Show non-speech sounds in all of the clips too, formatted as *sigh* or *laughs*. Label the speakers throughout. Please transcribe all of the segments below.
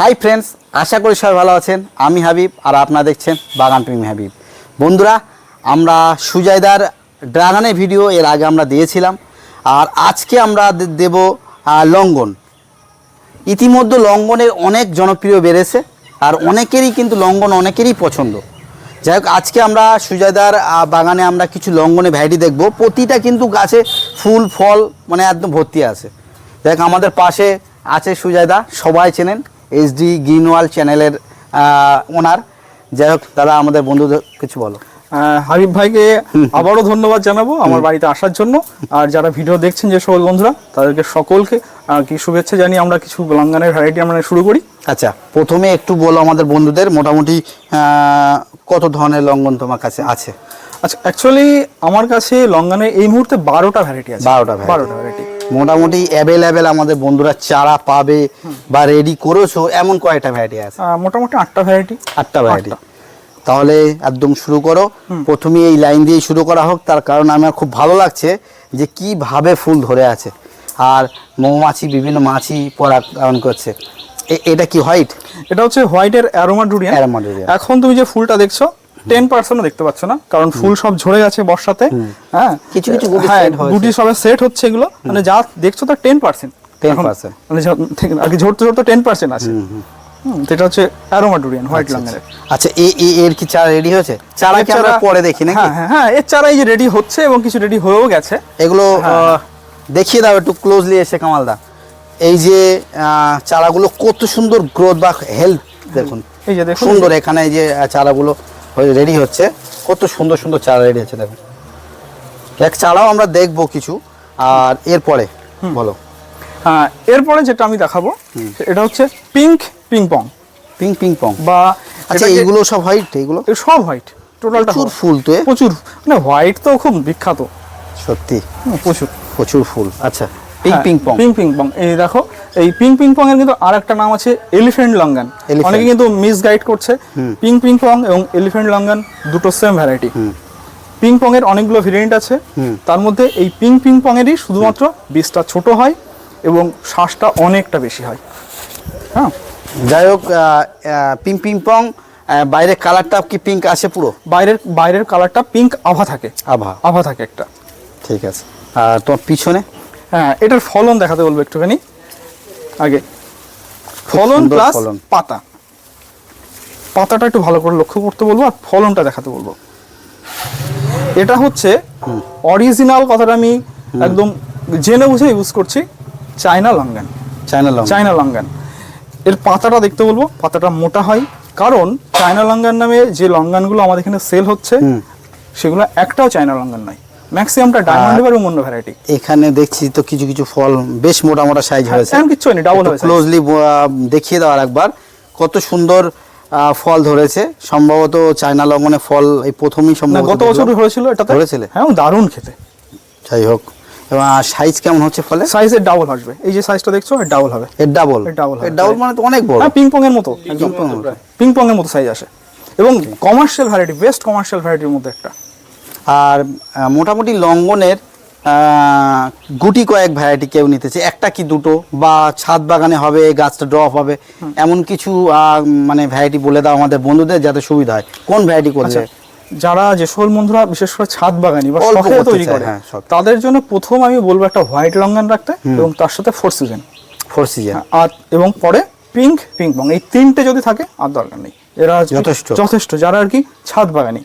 Speaker 1: Hi friends আশা করি সবাই ভালো আছেন। আমি হাবিব আর আপনারা দেখছেন বাগান প্রেমী হাবিব। বন্ধুরা আমরা সুজাইদার ড্রাগনের ভিডিও এর আগে আমরা দিয়েছিলাম আর আজকে আমরা দেব আহ, লঙ্ঘন ইতিমধ্যে লঙ্ঘনের অনেক জনপ্রিয় বেড়েছে আর অনেকেরই কিন্তু লঙ্ঘন অনেকেরই পছন্দ। যাই হোক আজকে আমরা সুজাইদার আহ, বাগানে আমরা কিছু লঙ্ঘনে ভ্যারাইটি দেখব। প্রতিটা কিন্তু গাছে ফুল ফল মানে একদম ভর্তি আছে। যাই আমাদের পাশে আছে সুজাইদা সবাই চেনেন। এইচডি গ্রিনওয়াল চ্যানেলের ওনার। যাই হোক দাদা আমাদের বন্ধুদের কিছু বলো।
Speaker 2: হাবিব ভাইকে *laughs* আবারও ধন্যবাদ জানাব আমার বাড়িতে আসার জন্য। আর যারা ভিডিও দেখছেন যে সকল বন্ধুরা তাদেরকে সকলকে কি শুভেচ্ছা জানিয়ে আমরা কিছু লাঙ্গানের ভ্যারাইটি আমরা শুরু করি।
Speaker 1: আচ্ছা প্রথমে একটু বলো আমাদের বন্ধুদের মোটামুটি কত ধরনের লঙ্ঘন তোমার কাছে আছে?
Speaker 2: আচ্ছা অ্যাকচুয়ালি আমার কাছে লঙ্গানের এই মুহূর্তে বারোটা ভ্যারাইটি আছে।
Speaker 1: বারোটা
Speaker 2: বারোটা ভ্যারাইটি
Speaker 1: মোটামুটি অ্যাভেলেবেল আমাদের বন্ধুরা চারা পাবে বা রেডি করেছ এমন কয়েকটা ভ্যারাইটি আছে?
Speaker 2: মোটামুটি আটটা ভ্যারাইটি
Speaker 1: আটটা ভ্যারাইটি তাহলে একদম শুরু করো। প্রথমে এই লাইন দিয়ে শুরু করা হোক তার কারণ আমার খুব ভালো লাগছে যে কীভাবে ফুল ধরে আছে। আর মৌমাছি বিভিন্ন মাছি পরাগায়ন করছে। এটা কি হোয়াইট
Speaker 2: এটা হচ্ছে হোয়াইটের অ্যারোমা ডুরিয়ান
Speaker 1: Aromadurian।
Speaker 2: এখন তুমি যে ফুলটা দেখছ টেন পার্সেন্টও দেখতে পাচ্ছ না কারণ ফুল সব ঝরে গেছে বর্ষাতে হ্যাঁ।
Speaker 1: কিছু কিছু গুটি
Speaker 2: হ্যাঁ গুটি সবে সেট হচ্ছে এগুলো মানে যা দেখছ তার টেন পার্সেন্ট
Speaker 1: 10%
Speaker 2: মানে আর কি ঝরতে ঝরতে টেন পার্সেন্ট আছে। এটা হচ্ছে অ্যারোমা ডুরিয়ান হোয়াইট লাঙ্গারের
Speaker 1: আচ্ছা। এ এ- এর কি চারা রেডি হয়েছে? চারা কি আমরা পরে দেখি নাকি?
Speaker 2: হ্যাঁ হ্যাঁ হ্যাঁ এর চারা এই যে রেডি হচ্ছে এবং কিছু রেডি হয়েও গেছে।
Speaker 1: এগুলো
Speaker 2: হ্যাঁ,
Speaker 1: আহ, দেখিয়ে দাও একটু ক্লোজলি এসে কামালদা। এই যে আহ, চারাগুলো কত সুন্দর গ্রোথ বা হেলথ দেখুন।
Speaker 2: এই যে দেখুন।
Speaker 1: সুন্দর এখানে এই যে আহ, চারাগুলো রেডি হচ্ছে। কত সুন্দর সুন্দর চারা রেডি হচ্ছে দেখুন। এক চারাও আমরা দেখব কিছু। আর এরপরে বলো।
Speaker 2: হ্যাঁ এরপরে যেটা আমি দেখাবো এটা হচ্ছে pink ping pong
Speaker 1: ping ping pong
Speaker 2: বা
Speaker 1: আচ্ছা এইগুলো সব হোয়াইট এগুলো
Speaker 2: সব হোয়াইট টোটালটা
Speaker 1: প্রচুর ফুল তো।
Speaker 2: প্রচুর। মানে হোয়াইট তো খুব বিখ্যাত।
Speaker 1: সত্যি।
Speaker 2: প্রচুর।
Speaker 1: প্রচুর ফুল আচ্ছা। পিং
Speaker 2: হ্যাঁ,
Speaker 1: ping pong
Speaker 2: ping ping pong এই দেখো এই পিং পিং পং এর কিন্তু আর একটা নাম আছে এলিফ্যান্ট লঙ্গান অনেকে কিন্তু মিস গাইড করছে পিং পিং পং এবং এলিফ্যান্ট লঙ্গান দুটো সেম ভ্যারাইটি পিং পং এর অনেকগুলো ভেরিয়েন্ট আছে। তার মধ্যে এই পিং পিং পং এরই শুধুমাত্র বীজটা ছোট হয় এবং শ্বাসটা অনেকটা বেশি হয়। হ্যাঁ।
Speaker 1: যাই হোক পিং পিং পং বাইরের কালারটা কি পিঙ্ক আছে পুরো?
Speaker 2: বাইরের বাইরের কালারটা পিঙ্ক আভা থাকে।
Speaker 1: আভা।
Speaker 2: আভা থাকে একটা।
Speaker 1: ঠিক আছে। আর তোমার পিছনে?
Speaker 2: হ্যাঁ এটার ফলন দেখাতে বলব একটুখানি। আগে। ফলন প্লাস পাতা। পাতাটা একটু ভালো করে লক্ষ্য করতে বলব আর ফলনটা দেখাতে বলব। এটা হচ্ছে অরিজিনাল কথাটা আমি একদম জেনে বুঝে ইউজ করছি China longan
Speaker 1: China long
Speaker 2: China longan এর পাতাটা দেখতে বলব পাতাটা মোটা হয় কারণ চায়না লঙ্গান নামে যে লঙ্গানগুলো আমাদের এখানে সেল হচ্ছে সেগুলো একটাও চায়না লঙ্গান নয়। ম্যাক্সিমামটা ডায়মন্ড এবং অন্য ভ্যারাইটি
Speaker 1: এখানে দেখছি তো কিছু কিছু ফল বেশ মোটা মোটা সাইজ হয়েছে।
Speaker 2: এমন কিচ্ছু হয়নি ডাবল হয়েছে।
Speaker 1: ক্লোজলি দেখিয়ে দাও একবার কত সুন্দর ফল ধরেছে। সম্ভবত চায়না লঙ্ঘনে ফল এই প্রথমেই সম্ভবত
Speaker 2: গত বছর। হয়েছিল এটাতে।
Speaker 1: ধরেছিলে?
Speaker 2: হ্যাঁ দারুণ খেতে।
Speaker 1: যাই হোক এবং সাইজ কেমন হচ্ছে ফলে?
Speaker 2: সাইজের ডাবল আসবে। এই যে সাইজটা দেখছ এর ডাবল হবে।
Speaker 1: এর ডাবল
Speaker 2: এর double
Speaker 1: এর ডাবল মানে তো অনেক বড়।
Speaker 2: হ্যাঁ পিং পং এর মতো। একদম পিং পং এর মতো সাইজ আসে। এবং কমার্শিয়াল ভ্যারাইটি বেস্ট কমার্শিয়াল ভ্যারাইটির মধ্যে একটা।
Speaker 1: আর মোটামুটি লঙ্ঘনের গুটি কয়েক ভ্যারাইটি কেউ নিতেছে। একটা কি দুটো বা ছাদ বাগানে হবে গাছটা ড্রপ হবে এমন কিছু মানে ভ্যারাইটি বলে দাও আমাদের বন্ধুদের যাতে সুবিধা হয়। কোন ভ্যারাইটি করলে?
Speaker 2: আচ্ছা যারা যে সকল বন্ধুরা বিশেষ করে ছাদ বাগানি বা শখে তৈরি করে
Speaker 1: হ্যাঁ,
Speaker 2: তাদের জন্য প্রথম আমি বলব একটা হোয়াইট রঙ্গান রাখতে এবং তার সাথে ফোর সিজন
Speaker 1: ফোর সিজন
Speaker 2: আর এবং পরে পিঙ্ক পিঙ্ক এই তিনটে যদি থাকে আর দরকার নেই। এরা
Speaker 1: যথেষ্ট।
Speaker 2: যথেষ্ট। যারা আর কি ছাদ বাগানি।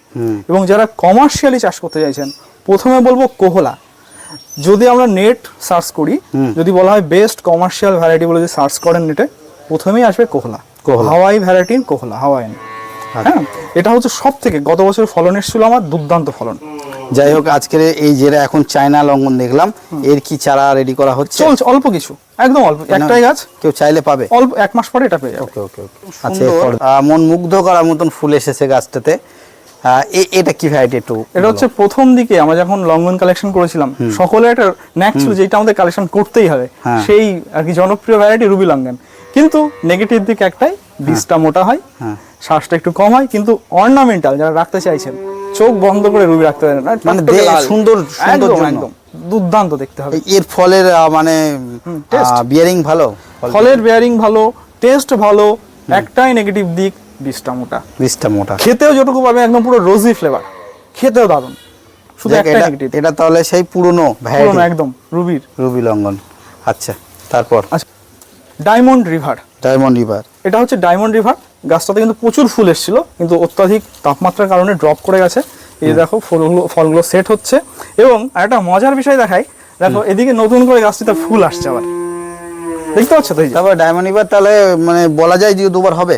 Speaker 2: এবং যারা কমার্শিয়ালি চাষ করতে চাইছেন প্রথমে বলব কোহলা। যদি আমরা নেট সার্চ করি যদি বলা হয় বেস্ট কমার্শিয়াল ভ্যারাইটি বলে যদি সার্চ করেন নেটে প্রথমেই আসবে কোহলা।
Speaker 1: কোহলা।
Speaker 2: হাওয়াই ভ্যারাইটির কোহলা হাওয়াইন হ্যাঁ? এটা হচ্ছে সব থেকে গত বছর ফলন এসেছিল আমার দুর্দান্ত ফলন।
Speaker 1: যাই হোক আজকের এই যেটা এখন চায়না লঙ্ঘন দেখলাম। এর কি চারা রেডি করা হচ্ছে?
Speaker 2: চলছে অল্প কিছু একদম অল্প। একটাই গাছ?
Speaker 1: কেউ চাইলে পাবে।
Speaker 2: অল্প এক মাস পরে এটা পেয়ে
Speaker 1: ওকে ওকে ওকে। আচ্ছা মন মুগ্ধ করার মতন ফুল এসেছে গাছটাতে। এটা কি ভ্যারাইটি একটু
Speaker 2: এটা হচ্ছে প্রথম দিকে আমরা যখন লঙ্ঘন কালেকশন করেছিলাম সকলের একটা ন্যাক ছিল যেটা আমাদের কালেকশন করতেই হবে
Speaker 1: হ্যাঁ।
Speaker 2: সেই আর কি জনপ্রিয় ভ্যারাইটি রুবি লঙ্ঘন কিন্তু নেগেটিভ দিক একটাই বীজটা মোটা হয়
Speaker 1: হ্যাঁ।
Speaker 2: শ্বাসটা একটু কম হয় কিন্তু অর্নামেন্টাল যারা রাখতে চাইছেন চোখ বন্ধ করে রুবি রাখতে পারেন
Speaker 1: মানে। সুন্দর- সুন্দর
Speaker 2: একদম। দুর্দান্ত দেখতে হবে।
Speaker 1: এর ফলের মানে বিয়ারিং ভালো?
Speaker 2: ফলের বিয়ারিং ভালো টেস্ট ভালো একটাই নেগেটিভ দিক বীজটা মোটা।
Speaker 1: বীজটা মোটা।
Speaker 2: খেতেও যেটুকু পাবে একদম পুরো রোজি ফ্লেভার খেতেও দারুণ। শুধু একটা নেগেটিভ
Speaker 1: এটা তাহলে সেই পুরনো ভ্যারাইটি
Speaker 2: একদম রুবির।
Speaker 1: রুবি লঙ্ঘন। আচ্ছা তারপর?
Speaker 2: আচ্ছা ডায়মন্ড রিভার
Speaker 1: ডায়মন্ড রিভার
Speaker 2: এটা হচ্ছে ডায়মন্ড রিভার গাছটাতে কিন্তু প্রচুর ফুল এসেছিল কিন্তু অত্যাধিক তাপমাত্রার কারণে ড্রপ করে গেছে। এই দেখো ফুলগুলো ফলগুলো সেট হচ্ছে। এবং একটা মজার বিষয় দেখাই দেখো এদিকে নতুন করে গাছটিতে ফুল আসছে আবার। দেখতে পাচ্ছ তো?
Speaker 1: তারপর ডায়মন্ড এবার তাহলে মানে বলা যায় যে দুবার হবে।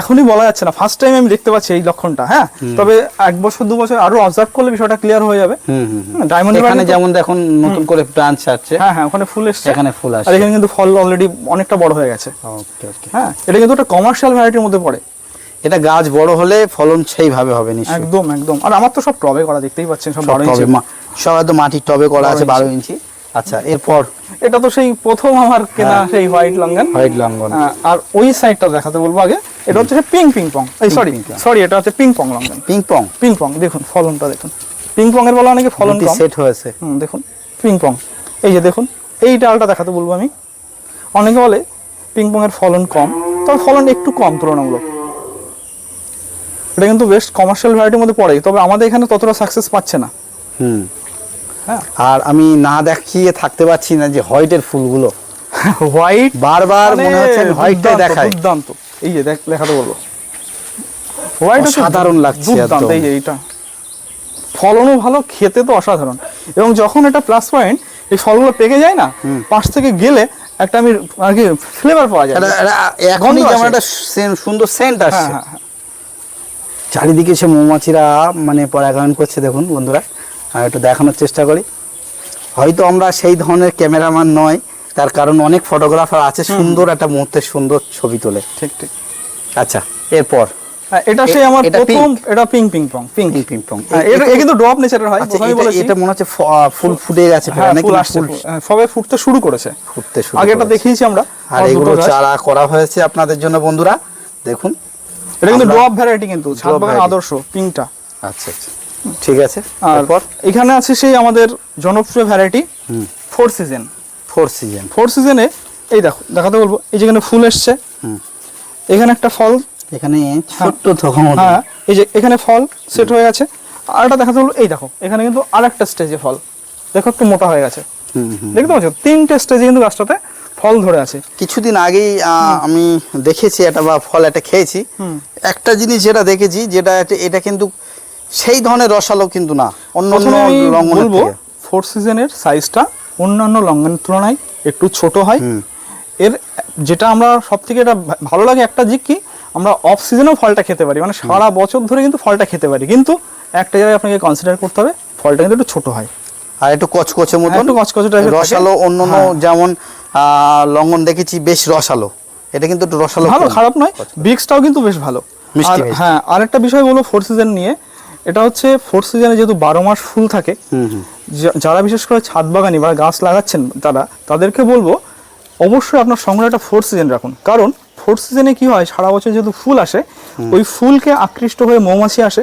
Speaker 2: এখনই বলা যাচ্ছে না। ফার্স্ট টাইম আমি দেখতে পাচ্ছি এই লক্ষণটা হ্যাঁ? তবে এক বছর দু বছর আরও অবজার্ভ করলে বিষয়টা ক্লিয়ার হয়ে যাবে। ডায়মন্ড
Speaker 1: এখানে যেমন দেখুন নতুন করে ব্রাঞ্চ আসছে।
Speaker 2: হ্যাঁ হ্যাঁ ওখানে ফুল এসছে।
Speaker 1: এখানে ফুল আসছে।
Speaker 2: আর এখানে কিন্তু ফল অলরেডি অনেকটা বড় হয়ে গেছে।
Speaker 1: ওকে ওকে
Speaker 2: হ্যাঁ এটা কিন্তু একটা কমার্শিয়াল ভ্যারাইটির মধ্যে পড়ে।
Speaker 1: এটা গাছ বড় হলে ফলন সেইভাবে হবে নিশ্চয়ই।
Speaker 2: একদম একদম। আর আমার তো সব টবে করা দেখতেই পাচ্ছেন সব বারো ইঞ্চি।
Speaker 1: সব হয়তো মাটির টবে করা আছে বারো ইঞ্চি। আচ্ছা এরপর?
Speaker 2: এটা তো সেই প্রথম আমার কেনা সেই হোয়াইট লঙ্গন।
Speaker 1: হোয়াইট লঙ্ঘন
Speaker 2: আর ওই সাইডটা দেখাতে বলব আগে। এটা হচ্ছে পিং পিং পং এই সরি সরি এটা হচ্ছে ping pong longan.
Speaker 1: Ping pong
Speaker 2: ping pong দেখুন ফলনটা দেখুন। পিং পং এর বলা অনেকে ফলন কম?
Speaker 1: সেট হয়েছে।
Speaker 2: হুম দেখুন পিং পং এই যে দেখুন এই ডালটা দেখাতে বলব আমি। অনেকে বলে পিং পং এর ফলন কম তবে ফলন একটু কম তুলনামূলক। এটা কিন্তু বেস্ট কমার্শিয়াল ভ্যারাইটির মধ্যে পড়ে তবে আমাদের এখানে ততটা সাকসেস পাচ্ছে না।
Speaker 1: হুম।
Speaker 2: হ্যাঁ
Speaker 1: আর আমি না দেখিয়ে থাকতে পারছি না যে হোয়াইটের ফুলগুলো।
Speaker 2: হোয়াইট?
Speaker 1: বারবার মনে হচ্ছে হোয়াইটটাই দেখায়
Speaker 2: দুর্দান্ত। এই যে দেখ দেখাতে বলব। হোয়াইট
Speaker 1: সাধারণ লাগছে
Speaker 2: দুর্দান্ত এই যে এইটা। ফলনও ভালো খেতে তো অসাধারণ। এবং যখন এটা প্লাস পয়েন্ট এই ফলগুলো পেকে যায় না পাশ থেকে গেলে একটা আমি আর কি ফ্লেভার পাওয়া যায়।
Speaker 1: এটা- এটা এখনই যেমন একটা সুন্দর সেন্ট
Speaker 2: হ্যাঁ
Speaker 1: আসছে।
Speaker 2: হ্যাঁ হ্যাঁ।
Speaker 1: চারিদিকে সে মৌমাছিরা মানে পরাগায়ন করছে দেখুন বন্ধুরা। আর একটু দেখানোর চেষ্টা করি। হয়তো আমরা সেই ধরনের ক্যামেরাম্যান নয় তার কারণ অনেক ফটোগ্রাফার আছে সুন্দর একটা মুহূর্তের সুন্দর ছবি তোলে।
Speaker 2: ঠিক ঠিক।
Speaker 1: আচ্ছা এরপর?
Speaker 2: হ্যাঁ, এটা সেই আমার প্রথম এটা ping ping pong ping
Speaker 1: ping ping pong
Speaker 2: এটা কিন্তু ড্রপ নেচারের হয়
Speaker 1: আচ্ছা,
Speaker 2: প্রথমেই বলেছি।
Speaker 1: এটা মনে হচ্ছে ফুল ফুটে গেছে
Speaker 2: হ্যাঁ
Speaker 1: নাকি
Speaker 2: ফুল হ্যাঁ, সবে ফুটতে শুরু করেছে।
Speaker 1: ফুটতে শুরু
Speaker 2: আগেটা। দেখিয়েছি আমরা
Speaker 1: আর এগুলো চারা করা হয়েছে আপনাদের জন্য বন্ধুরা। দেখুন
Speaker 2: এটা কিন্তু ড্রপ ভ্যারাইটি কিন্তু আদর্শ পিঙ্কটা
Speaker 1: আচ্ছা আচ্ছা। ঠিক আছে
Speaker 2: আর
Speaker 1: তারপর
Speaker 2: এখানে আছে সেই আমাদের জনপ্রিয় variety four season
Speaker 1: four season
Speaker 2: four সিজনে এই দেখো দেখাতে বলব এই যেখানে ফুল এসছে এখানে একটা ফল।
Speaker 1: এখানে ছোট্ট
Speaker 2: হ্যাঁ এই যে এখানে ফল সেট হয়ে গেছে। আর একটা দেখাতে বলব এই দেখো এখানে কিন্তু আর একটা স্টেজে ফল। দেখো একটু মোটা হয়ে গেছে। দেখতে পাচ্ছ? তিনটে স্টেজে কিন্তু গাছটাতে ফল ধরে আছে।
Speaker 1: কিছুদিন আগেই আহ, আমি দেখেছি এটা বা ফল একটা খেয়েছি। একটা জিনিস যেটা দেখেছি যেটা এটা- এটা কিন্তু সেই ধরনের রসালো কিন্তু না। অন্য
Speaker 2: বলব ফোর সিজনের সাইজটা অন্যান্য লঙ্ঘনের তুলনায় একটু ছোট হয়। এর যেটা আমরা সব থেকে এটা ভালো লাগে একটা দিক কি আমরা অফ সিজনেও ফলটা খেতে পারি। মানে সারা বছর ধরে কিন্তু ফলটা খেতে পারি। কিন্তু একটা জায়গায় আপনাকে কনসিডার করতে হবে ফলটা কিন্তু একটু ছোট হয়।
Speaker 1: আর একটু কচকচে মতন
Speaker 2: একটু কচকচে
Speaker 1: রসালো অন্য
Speaker 2: হ্যাঁ।
Speaker 1: যেমন আহ, লঙ্ঘন দেখেছি বেশ রসালো। এটা কিন্তু একটু রসালো
Speaker 2: ভালো খারাপ নয় বিক্সটাও কিন্তু বেশ ভালো। হ্যাঁ আরেকটা বিষয় বলব ফোর সিজন নিয়ে এটা হচ্ছে ফোর সিজনে যেহেতু বারো মাস ফুল থাকে যারা বিশেষ করে ছাদ বাগানি বা গাছ লাগাচ্ছেন তারা তাদেরকে বলব অবশ্যই আপনার সংগ্রহ একটা ফোর সিজন রাখুন। কারণ ফোর সিজনে কি হয় সারা বছর যেহেতু ফুল আসে ওই ফুলকে আকৃষ্ট হয়ে মৌমাছি আসে।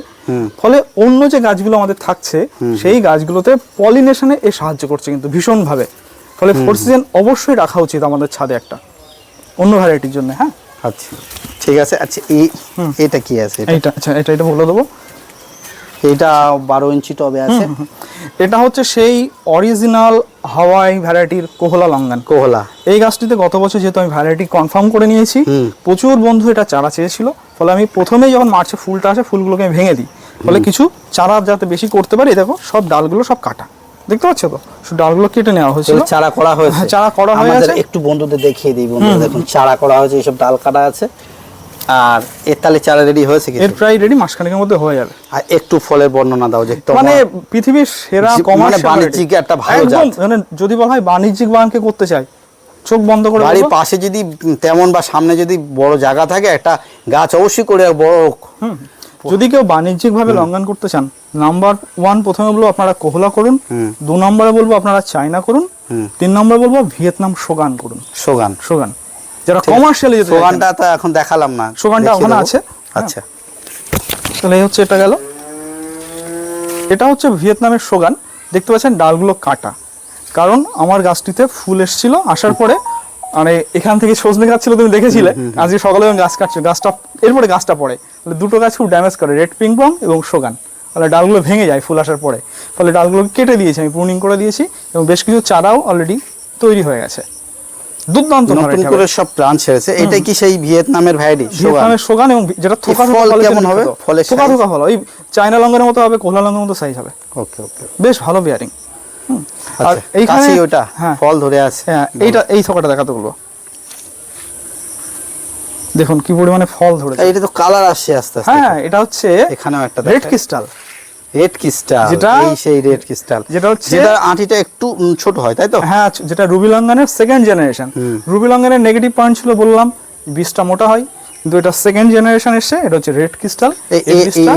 Speaker 2: ফলে অন্য যে গাছগুলো আমাদের থাকছে সেই গাছগুলোতে পলিনেশনে এ সাহায্য করছে কিন্তু ভীষণভাবে। ফলে ফোর সিজন অবশ্যই রাখা উচিত আমাদের ছাদে একটা অন্য ভ্যারাইটির জন্য হ্যাঁ?
Speaker 1: আচ্ছা ঠিক আছে। আচ্ছা এই এটা কি আছে? এটা?
Speaker 2: আচ্ছা এটা এটা বলে দেবো।
Speaker 1: এটা বারো ইঞ্চি টবে আছে।
Speaker 2: এটা হচ্ছে সেই অরিজিনাল হাওয়াই ভ্যারাইটির কোহলা লঙ্গান।
Speaker 1: কোহলা।
Speaker 2: এই গাছটিতে গত বছর যেহেতু আমি ভ্যারাইটি কনফার্ম করে নিয়েছি প্রচুর বন্ধু এটা চারা চেয়েছিল। ফলে আমি প্রথমেই যখন মার্চে ফুলটা আসে ফুলগুলোকে আমি ভেঙে দিই। ফলে কিছু চারা যাতে বেশি করতে পারি দেখো সব ডালগুলো সব কাটা। দেখতে পাচ্ছ তো? ডালগুলো কেটে নেওয়া
Speaker 1: এগুলো চারা করা হয়েছে।
Speaker 2: হ্যাঁ, চারা করা হয়ে
Speaker 1: আমাদের একটু বন্ধুদের দেখিয়ে দিই বন্ধুরা দেখুন চারা করা হয়েছে এইসব ডাল কাটা আছে। আর এর তালে চারা রেডি হয়েছে
Speaker 2: এর প্রায় রেডি মাসখানেকের মধ্যে হয়ে যাবে।
Speaker 1: আর একটু ফলের বর্ণনা দাও যে
Speaker 2: মানে পৃথিবীর সেরা
Speaker 1: মানে বাণিজ্যিক একটা ভালো জাত।
Speaker 2: মানে যদি বলা হয় বাণিজ্যিক বাগানকে করতে চাই চোখ বন্ধ করে
Speaker 1: বাড়ির পাশে যদি তেমন বা সামনে যদি বড় জায়গা থাকে একটা গাছ অবশ্যই করে বড়।
Speaker 2: যদি কেউ বাণিজ্যিক ভাবে লঙ্ঘন করতে চান নাম্বার ওয়ান প্রথমে বলব আপনারা কোহলা করুন দু নম্বরে বলব আপনারা চায়না করুন তিন নম্বরে বলব ভিয়েতনাম সোগান করুন।
Speaker 1: সোগান।
Speaker 2: সোগান। যারা কমার্শিয়ালি যেতে
Speaker 1: সোগানটা তো এখন দেখালাম না।
Speaker 2: সোগানটা ওখানে আছে।
Speaker 1: আচ্ছা।
Speaker 2: তাহলে এই হচ্ছে এটা গেল। এটা হচ্ছে ভিয়েতনামের সোগান। দেখতে পাচ্ছেন ডালগুলো কাটা। কারণ আমার গাছটিতে ফুল এসেছিল আসার পরে মানে এখান থেকে সজনে গাছ ছিল তুমি দেখেছিলে? আজকে সকালে গাছ কাটছে। গাছটা এরপরে গাছটা পড়ে। তাহলে দুটো গাছ খুব ড্যামেজ করে রেড পিং পং এবং সোগান। তাহলে ডালগুলো ভেঙে যায় ফুল আসার পরে। ফলে ডালগুলোকে কেটে দিয়েছি আমি প্রুনিং করে দিয়েছি এবং বেশ কিছু চারাও অলরেডি তৈরি হয়ে গেছে। দুর্দান্ত
Speaker 1: নতুন করে সব প্রাণ ছেড়েছে। এটা কি সেই ভিয়েতনামের ভ্যারাইটি
Speaker 2: ভিয়েতনামের সোগান। এবং যেটা থোকা
Speaker 1: ফল কেমন হবে? ফলের
Speaker 2: থোকা থোকা ফল ওই চায়না লঙ্কার মতো হবে কোলা লঙ্কার মতো সাইজ হবে।
Speaker 1: ওকে ওকে।
Speaker 2: বেশ ভালো বিয়ারিং আর
Speaker 1: আর
Speaker 2: এইখানে
Speaker 1: আচ্ছা, ওটা।
Speaker 2: হ্যাঁ।
Speaker 1: ফল ধরে আছে।
Speaker 2: হ্যাঁ এইটা এই থোকাটা দেখাতে বলব। দেখুন কি পরিমাণে ফল ধরেছে।
Speaker 1: এটা তো কালার আসছে আস্তে আস্তে।
Speaker 2: হ্যাঁ এটা হচ্ছে
Speaker 1: এখানেও একটা
Speaker 2: রেড ক্রিস্টাল
Speaker 1: রেড ক্রিস্টাল
Speaker 2: যেটা-
Speaker 1: এই সেই রেড ক্রিস্টাল
Speaker 2: যেটা হচ্ছে-
Speaker 1: যেটা আঁটিটা একটু ছোট হয় তাই তো?
Speaker 2: হ্যাঁ যেটা রুবি লঙ্গানের সেকেন্ড জেনারেশন রুবি লঙ্গানের নেগেটিভ পয়েন্ট ছিল বললাম বীজটা মোটা হয় কিন্তু এটা সেকেন্ড জেনারেশন এসছে এটা হচ্ছে রেড ক্রিস্টাল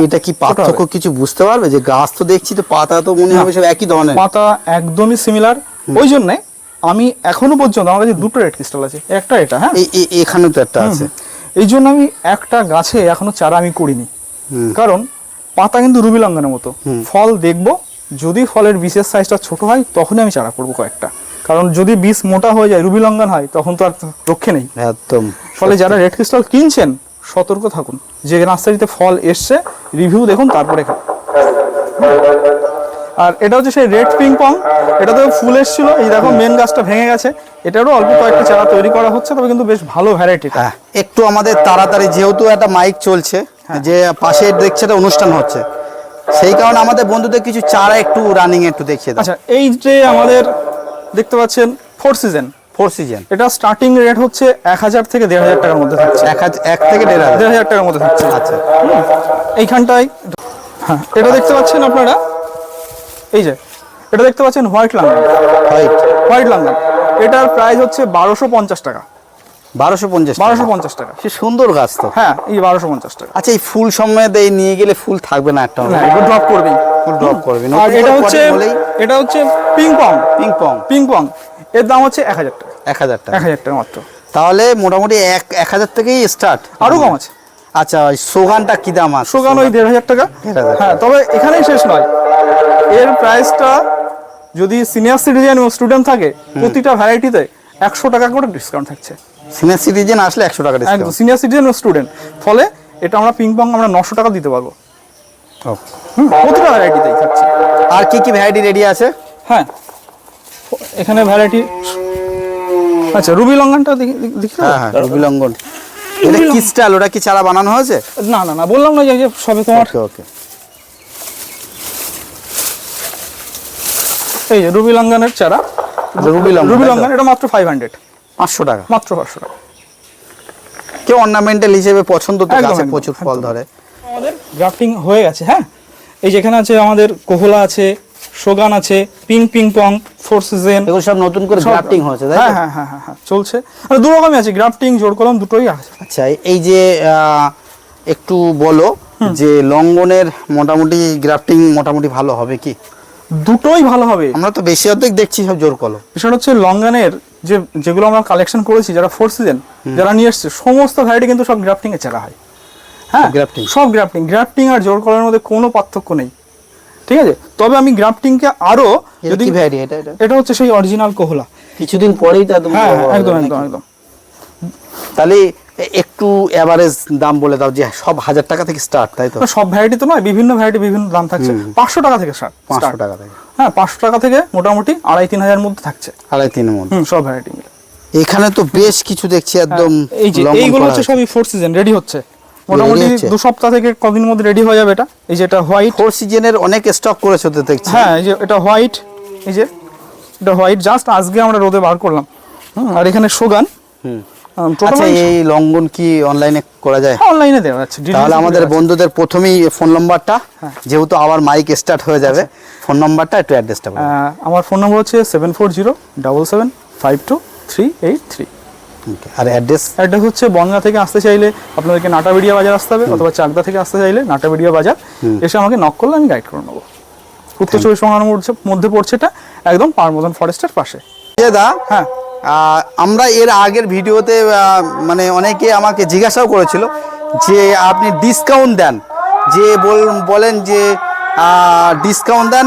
Speaker 1: এটা কি পার্থক্য কিছু বুঝতে পারবে? যে গাছ তো দেখছি তো পাতা তো মনে হবে সব একই ধরনের।
Speaker 2: পাতা একদমই সিমিলার ওই জন্যে আমি এখনও পর্যন্ত আমার কাছে দুটো রেড ক্রিস্টাল আছে একটা এটা হ্যাঁ?
Speaker 1: এখানেও তো একটা আছে।
Speaker 2: এই জন্য আমি একটা গাছে এখনও চারা আমি করিনি। কারণ পাতা কিন্তু রুবি লঙ্ঘনের মতো। ফল দেখব যদি ফলের বিশেষ সাইজটা ছোট হয় তখনই আমি চারা করব কয়েকটা। কারণ যদি বীজ মোটা হয়ে যায় রুবি লঙ্ঘন হয় তখন তো আর রক্ষে নেই।
Speaker 1: একদম।
Speaker 2: ফলে যারা রেড ক্রিস্টাল কিনছেন সতর্ক থাকুন। যে নার্সারিতে ফল এসছে রিভিউ দেখুন তারপরে খান। আর এটা হচ্ছে সেই রেড পিং পং এটা তো ফুল এসেছিল। এই দেখো মেন গাছটা ভেঙে গেছে। এটারও অল্প কয়েকটা চারা তৈরি করা হচ্ছে তবে কিন্তু বেশ ভালো ভ্যারাইটিটা
Speaker 1: হ্যাঁ একটু আমাদের তাড়াতাড়ি যেহেতু একটা মাইক চলছে। যে পাশে দেখছে একটা অনুষ্ঠান হচ্ছে। সেই কারণে আমাদের বন্ধুদের কিছু চারা একটু রানিং একটু দেখিয়ে দাও।
Speaker 2: আচ্ছা এই যে আমাদের দেখতে পাচ্ছেন ফোর সিজন
Speaker 1: ফোর সিজন
Speaker 2: এটা স্টার্টিং রেট হচ্ছে এক হাজার থেকে দেড় হাজার টাকার মধ্যে থাকছে।
Speaker 1: এক হাজার এক থেকে দেড় হাজার।
Speaker 2: দেড় হাজার টাকার মধ্যে থাকছে।
Speaker 1: আচ্ছা।
Speaker 2: এইখানটায় হ্যাঁ এটা দেখতে পাচ্ছেন আপনারা? এই যে এটা দেখতে পাচ্ছেন white longan
Speaker 1: white
Speaker 2: white longan এটার প্রাইস হচ্ছে বারোশো পঞ্চাশ টাকা।
Speaker 1: বারোশো পঞ্চাশ
Speaker 2: বারোশো পঞ্চাশ টাকা।
Speaker 1: সে সুন্দর গাছ তো।
Speaker 2: হ্যাঁ এই বারোশো পঞ্চাশ টাকা।
Speaker 1: আচ্ছা এই ফুল সময় এই নিয়ে গেলে ফুল থাকবে না একটা
Speaker 2: ড্রপ করবেই।
Speaker 1: ফুল ড্রপ করবে
Speaker 2: আর এটা হচ্ছে এটা হচ্ছে ping pong
Speaker 1: ping pong
Speaker 2: ping pong এর দাম হচ্ছে এক হাজার টাকা।
Speaker 1: এক হাজার টাকা।
Speaker 2: এক হাজার টাকা মাত্র।
Speaker 1: তাহলে মোটামুটি এক এক হাজার থেকেই স্টার্ট
Speaker 2: আরও কম আছে।
Speaker 1: আচ্ছা ওই সোগানটা কি দাম আছে?
Speaker 2: সোগান ওই দেড় হাজার টাকা। হ্যাঁ তবে এখানেই শেষ নয়। এর প্রাইসটা যদি সিনিয়র সিটিজেন এবং স্টুডেন্ট থাকে প্রতিটা ভ্যারাইটিতে একশো টাকা করে ডিসকাউন্ট থাকছে।
Speaker 1: সিনিয়র সিটিজেন আসলে একশো টাকা
Speaker 2: একদম
Speaker 1: ডিসকাউন্ট
Speaker 2: সিনিয়র সিটিজেন এবং স্টুডেন্ট ফলে এটা আমরা পিং পং আমরা নশো টাকা দিতে পারব। হুম, প্রতিটা ভ্যারাইটিতেই থাকছে
Speaker 1: আর কি কি ভ্যারাইটি রেডি আছে?
Speaker 2: হ্যাঁ এখানে ভ্যারাইটি আচ্ছা রুবি লঙ্ঘনটা দেখি?
Speaker 1: হ্যাঁ হ্যাঁ। রবি লঙ্ঘন। এটা কি স্টাইল ওটা কি চারা বানানো হয়েছে?
Speaker 2: না না না বললাম না যে সবে তোমার।
Speaker 1: ওকে ওকে
Speaker 2: এই যে রুবি লঙ্ঘনের চারা।
Speaker 1: রুবি লঙ্ঘন
Speaker 2: রুবি
Speaker 1: তাই
Speaker 2: লঙ্ঘন এটা মাত্র ফাইভ হান্ড্রেড
Speaker 1: পাঁচশো টাকা।
Speaker 2: মাত্র পাঁচশো টাকা।
Speaker 1: কেউ অর্নামেন্টাল হিসেবে পছন্দ তো গাছে প্রচুর ফল ধরে।
Speaker 2: আমাদের গ্রাফটিং হয়ে গেছে হ্যাঁ? এই যেখানে আছে আমাদের কোহলা আছে সোগান আছে ping ping pong four season
Speaker 1: এগুলো সব নতুন করে গ্রাফটিং হয়েছে তাই
Speaker 2: হ্যাঁ হ্যাঁ হ্যাঁ হ্যাঁ চলছে। আর দু রকমই আছে গ্রাফটিং জোর কলম দুটোই আছে।
Speaker 1: আচ্ছা এই যে একটু বলো যে লঙ্ঘনের মোটামুটি গ্রাফটিং মোটামুটি ভালো হবে কি?
Speaker 2: দুটোই ভালো হবে।
Speaker 1: আমরা তো বেশি অর্ধেক দেখছি সব জোর কলো
Speaker 2: বিষয়টা হচ্ছে লঙ্গানের যে যেগুলো আমরা কালেকশন করেছি যারা ফোর সিজন যারা নিয়ে এসছে সমস্ত ভ্যারাইটি কিন্তু সব গ্রাফটিং এ চারা হয়। হ্যাঁ?
Speaker 1: গ্রাফটিং
Speaker 2: সব গ্রাফটিং গ্রাফটিং আর জোর করার মধ্যে কোনো পার্থক্য নেই। ঠিক আছে? তবে আমি গ্রাফটিংকে
Speaker 1: আরও
Speaker 2: যদি
Speaker 1: এটা?
Speaker 2: হচ্ছে সেই অরিজিনাল কোহলা।
Speaker 1: কিছুদিন পরেই তো
Speaker 2: হ্যাঁ
Speaker 1: বড়
Speaker 2: একদম একদম একদম।
Speaker 1: তাহলে একটু এভারেজ দাম বলে দাও যে সব হাজার টাকা থেকে স্টার্ট তাই তো?
Speaker 2: সব ভ্যারাইটি তো নয় বিভিন্ন ভ্যারাইটি বিভিন্ন দাম থাকছে। পাঁচশো টাকা থেকে স্টার্ট
Speaker 1: পাঁচশো টাকা থেকে।
Speaker 2: হ্যাঁ পাঁচশো টাকা থেকে মোটামুটি আড়াই তিন হাজার মধ্যে থাকছে।
Speaker 1: আড়াই তিনের মধ্যে।
Speaker 2: সব ভ্যারাইটি মিলে।
Speaker 1: এখানে তো বেশ কিছু দেখছি একদম
Speaker 2: এই যে এইগুলো হচ্ছে সবই ফোর সিজন রেডি হচ্ছে। মোটামুটি দু সপ্তাহ থেকে কদিন মধ্যে রেডি হয়ে যাবে এটা। এই যে এটা হোয়াইট
Speaker 1: ফোর সিজনের অনেক স্টক করেছ তো দেখছি।
Speaker 2: হ্যাঁ এই যে এটা হোয়াইট এই যে এটা হোয়াইট জাস্ট আজকে আমরা রোদে বার করলাম। হুম, আর এখানে সোগান
Speaker 1: হুম। আচ্ছা এই লঙ্ঘন কি অনলাইনে করা যায়?
Speaker 2: অনলাইনে দেওয়া যাচ্ছে
Speaker 1: তাহলে আমাদের বন্ধুদের প্রথমেই ফোন নাম্বারটা
Speaker 2: হ্যাঁ।
Speaker 1: যেহেতু আবার মাইক স্টার্ট হয়ে যাবে ফোন নাম্বারটা একটু অ্যাড্রেসটা
Speaker 2: আমার ফোন নম্বর হচ্ছে seven four zero double seven five two three eight three
Speaker 1: আর অ্যাড্রেস
Speaker 2: অ্যাড্রেস হচ্ছে বনগা থেকে আসতে চাইলে আপনাদেরকে নাটাবেড়িয়া বাজার আসতে হবে অথবা চাকদা থেকে আসতে চাইলে নাটাবেড়িয়া বাজার। এসে আমাকে নক করলে আমি গাইড করে নেব। উত্তর চব্বিশ পরগনার মধ্যে- পড়ছে এটা একদম পারমোদন ফরেস্টের পাশে।
Speaker 1: দা
Speaker 2: হ্যাঁ।
Speaker 1: আমরা এর আগের ভিডিওতে মানে অনেকে আমাকে জিজ্ঞাসাও করেছিল যে আপনি ডিসকাউন্ট দেন। যে বল- বলেন যে ডিসকাউন্ট দেন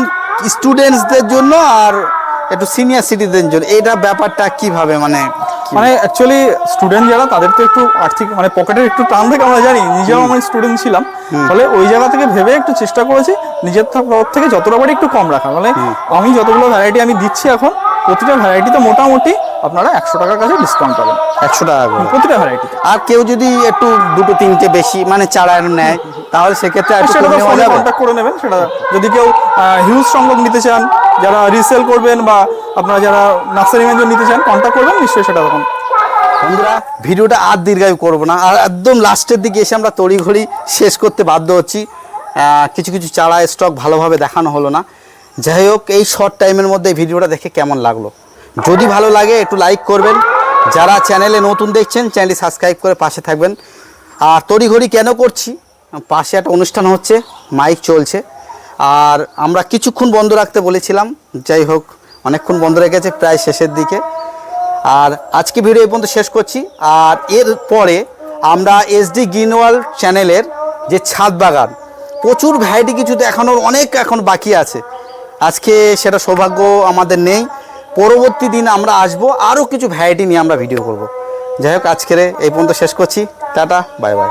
Speaker 1: স্টুডেন্টসদের জন্য আর একটু সিনিয়র সিটিজেনদের জন্য। এটা ব্যাপারটা কীভাবে মানে
Speaker 2: মানে অ্যাকচুয়ালি স্টুডেন্ট যারা তাদের তো একটু আর্থিক মানে পকেটের একটু টান থেকে আমরা জানি নিজেও আমি স্টুডেন্ট ছিলাম। ফলে ওই জায়গা থেকে ভেবে একটু চেষ্টা করেছি নিজের তরফ থেকে যতটা পারি একটু কম রাখা মানে আমি যতগুলো ভ্যারাইটি আমি দিচ্ছি এখন প্রতিটা ভ্যারাইটি তো মোটামুটি আপনারা একশো টাকার কাছে ডিসকাউন্ট পাবেন।
Speaker 1: একশো টাকা করে।
Speaker 2: প্রতিটা ভ্যারাইটিতে
Speaker 1: আর কেউ যদি একটু দুটো তিনটে বেশি মানে চারা নেয় তাহলে সেক্ষেত্রে
Speaker 2: কন্ট্যাক্ট করে নেবেন সেটা যদি কেউ হিউজ সংগ্রহ নিতে চান যারা রিসেল করবেন বা আপনারা যারা নার্সারি ম্যানেজার নিতে চান কন্ট্যাক্ট করবেন নিশ্চয়ই সেটা তখন।
Speaker 1: বন্ধুরা ভিডিওটা আর দীর্ঘায়ু করব না। আর একদম লাস্টের দিকে এসে আমরা তড়িঘড়ি শেষ করতে বাধ্য হচ্ছি। কিছু কিছু চারা স্টক ভালোভাবে দেখানো হলো না। যাই হোক এই শর্ট টাইমের মধ্যে এই ভিডিওটা দেখে কেমন লাগল? যদি ভালো লাগে, একটু লাইক করবেন। যারা চ্যানেলে নতুন দেখছেন চ্যানেলটি সাবস্ক্রাইব করে পাশে থাকবেন। আর তড়িঘড়ি কেন করছি? পাশে একটা অনুষ্ঠান হচ্ছে মাইক চলছে। আর আমরা কিছুক্ষণ বন্ধ রাখতে বলেছিলাম, যাই হোক, অনেকক্ষণ বন্ধ রেখেছে প্রায় শেষের দিকে। আর আজকে ভিডিও এই পর্যন্ত শেষ করছি। আর এর পরে আমরা এসডি গ্রিনওয়াল চ্যানেলের যে ছাদ বাগান, প্রচুর ভ্যারাইটি কিছু তো এখনও অনেক এখন বাকি আছে। আজকে সেটা সৌভাগ্য আমাদের নেই। পরবর্তী দিন আমরা আসব, আরও কিছু ভ্যারাইটি নিয়ে আমরা ভিডিও করব। যাই হোক, আজকের এই পর্যন্ত শেষ করছি। Tata bye bye